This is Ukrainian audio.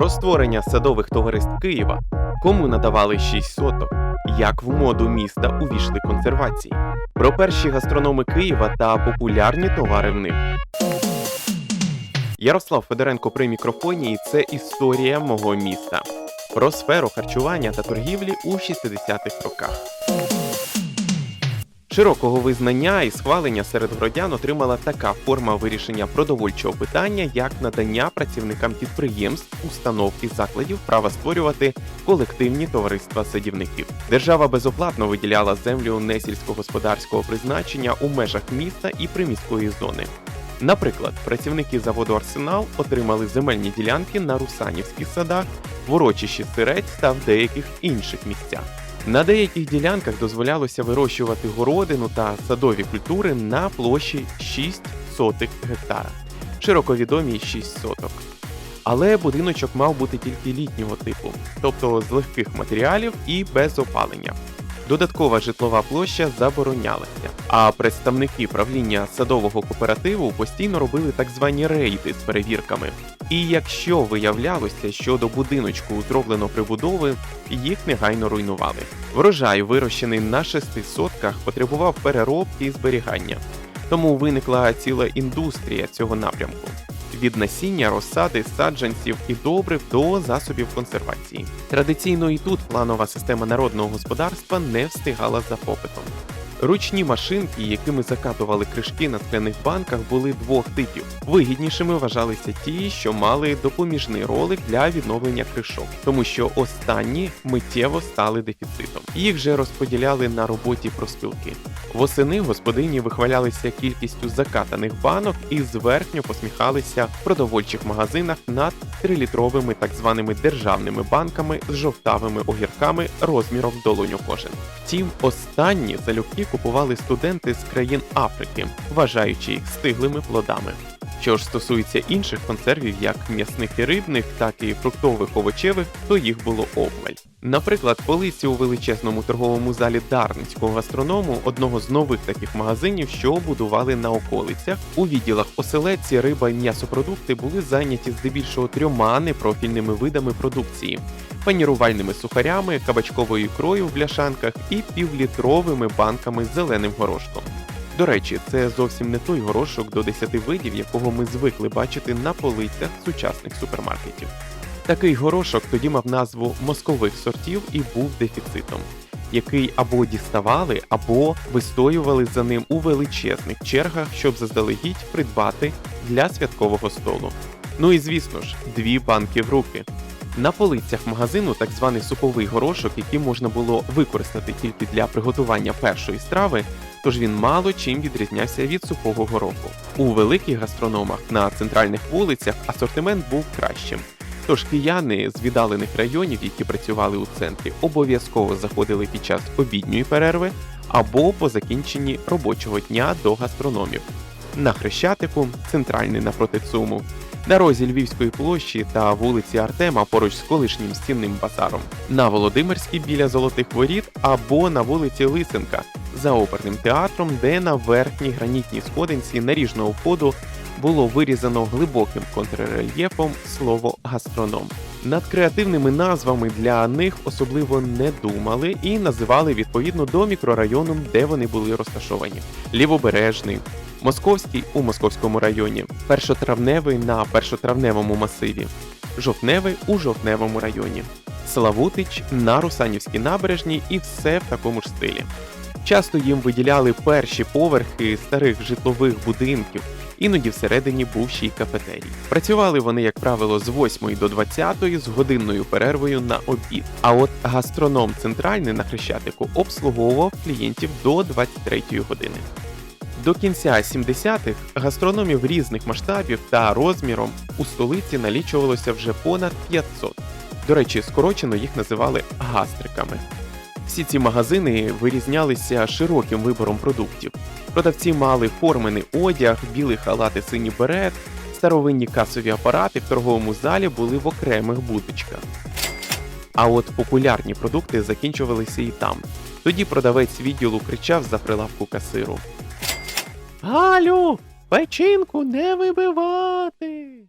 Про створення садових товариств Києва, кому надавали 6 соток, як в моду міста увійшли консервації, про перші гастрономи Києва та популярні товари в них. Ярослав Федоренко при мікрофоні і це історія мого міста. Про сферу харчування та торгівлі у 60-х роках. Широкого визнання і схвалення серед громадян отримала така форма вирішення продовольчого питання, як надання працівникам підприємств, установ і закладів права створювати колективні товариства садівників. Держава безоплатно виділяла землю несільськогосподарського призначення у межах міста і приміської зони. Наприклад, працівники заводу Арсенал отримали земельні ділянки на Русанівських садах, в урочищі Сирець та в деяких інших місцях. На деяких ділянках дозволялося вирощувати городину та садові культури на площі 6 сотих гектара, широко відомі 6 соток. Але будиночок мав бути тільки літнього типу, тобто з легких матеріалів і без опалення. Додаткова житлова площа заборонялася, а представники правління садового кооперативу постійно робили так звані рейди з перевірками. І якщо виявлялося, що до будиночку зроблено прибудови, їх негайно руйнували. Врожай, вирощений на шести сотках, потребував переробки і зберігання. Тому виникла ціла індустрія цього напрямку від насіння, розсади, саджанців і добрив до засобів консервації. Традиційно і тут планова система народного господарства не встигала за попитом. Ручні машинки, якими закатували кришки на скляних банках, були двох типів. Вигіднішими вважалися ті, що мали допоміжний ролик для відновлення кришок, тому що останні миттєво стали дефіцитом. Їх же розподіляли на роботі проспілки. Восени господині вихвалялися кількістю закатаних банок і зверхньо посміхалися в продовольчих магазинах над трилітровими так званими державними банками з жовтавими огірками розміром долоню кожен. Втім, останні залюбки купували студенти з країн Африки, вважаючи їх стиглими плодами. Що ж стосується інших консервів, як м'ясних і рибних, так і фруктових овочевих, то їх було обмаль. Наприклад, полиці у величезному торговому залі Дарницького гастроному, одного з нових таких магазинів, що будували на околицях. У відділах оселедці, риба і м'ясопродукти були зайняті здебільшого трьома непрофільними видами продукції: панірувальними сухарями, кабачковою ікрою в бляшанках і півлітровими банками з зеленим горошком. До речі, це зовсім не той горошок до 10 видів, якого ми звикли бачити на полицях сучасних супермаркетів. Такий горошок тоді мав назву москових сортів і був дефіцитом, який або діставали, або вистоювали за ним у величезних чергах, щоб заздалегідь придбати для святкового столу. Ну і звісно ж, дві банки в руки. На полицях магазину так званий суповий горошок, який можна було використати тільки для приготування першої страви, тож він мало чим відрізнявся від сухого гороху. У великих гастрономах на центральних вулицях асортимент був кращим. Тож кияни з віддалених районів, які працювали у центрі, обов'язково заходили під час обідньої перерви або по закінченні робочого дня до гастрономів. На Хрещатику, центральний напроти ЦУМу, на розі Львівської площі та вулиці Артема поруч з колишнім стінним базаром, на Володимирській біля Золотих Воріт або на вулиці Лисенка за оперним театром, де на верхній гранітній сходинці наріжного входу було вирізано глибоким контррельєфом слово гастроном. Над креативними назвами для них особливо не думали і називали відповідно до мікрорайону, де вони були розташовані: Лівобережний, Московський у Московському районі, першотравневий на першотравневому масиві, жовтневий у жовтневому районі, Славутич на Русанівській набережній і все в такому ж стилі. Часто їм виділяли перші поверхи старих житлових будинків, іноді всередині був ще й кафетерій. Працювали вони, як правило, з 8 до 20 з годинною перервою на обід. А от гастроном центральний на Хрещатику обслуговував клієнтів до 23 години. До кінця 70-х гастрономів різних масштабів та розміром у столиці налічувалося вже понад 500. До речі, скорочено їх називали гастриками. Всі ці магазини вирізнялися широким вибором продуктів. Продавці мали формений одяг, білий халат і синій берет, старовинні касові апарати в торговому залі були в окремих будочках. А от популярні продукти закінчувалися і там. Тоді продавець відділу кричав за прилавку касиру: Галю, печінку не вибивати.